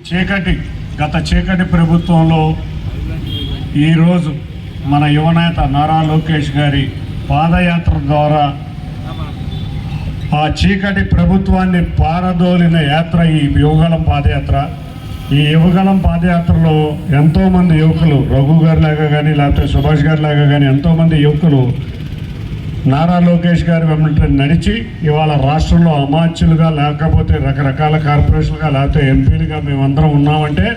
చీకటి గత చీకటి ప్రభుత్వంలో ఈరోజు మన యువనేత నారా లోకేష్ గారి పాదయాత్ర ద్వారా ఆ చీకటి ప్రభుత్వాన్ని పారదోలిన యాత్ర ఈ యువగలం పాదయాత్ర. ఈ యువగలం పాదయాత్రలో ఎంతోమంది యువకులు రఘు గారి లాగా కానీ లేకపోతే సుభాష్ గారి లాగా కానీ ఎంతోమంది యువకులు నారా లోకేష్ గారి వెంబడి నడిచి ఇవాళ రాష్ట్రంలో అమాత్యులుగా లేకపోతే రకరకాల కార్పొరేషన్లుగా లేకపోతే ఎంపీలుగా మేమందరం ఉన్నామంటే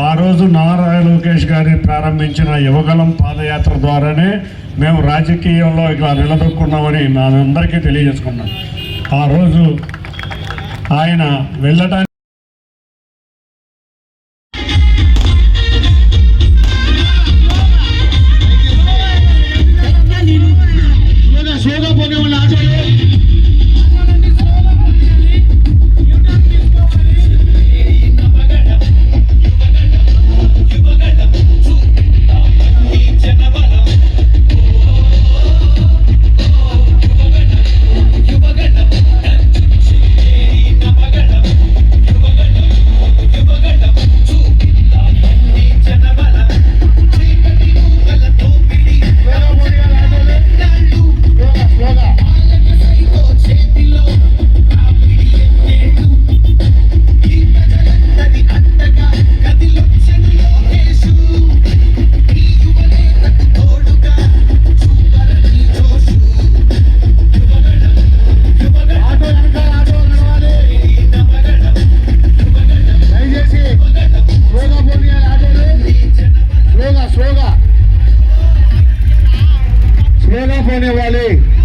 ఆ రోజు నారా లోకేష్ గారి ప్రారంభించిన యువగలం పాదయాత్ర ద్వారానే మేము రాజకీయంలో ఇలా నిలదొక్కున్నామని మనందరికీ తెలియజేసుకున్నాం ఆ రోజు ఆయన వెళ్ళటానికి Hey.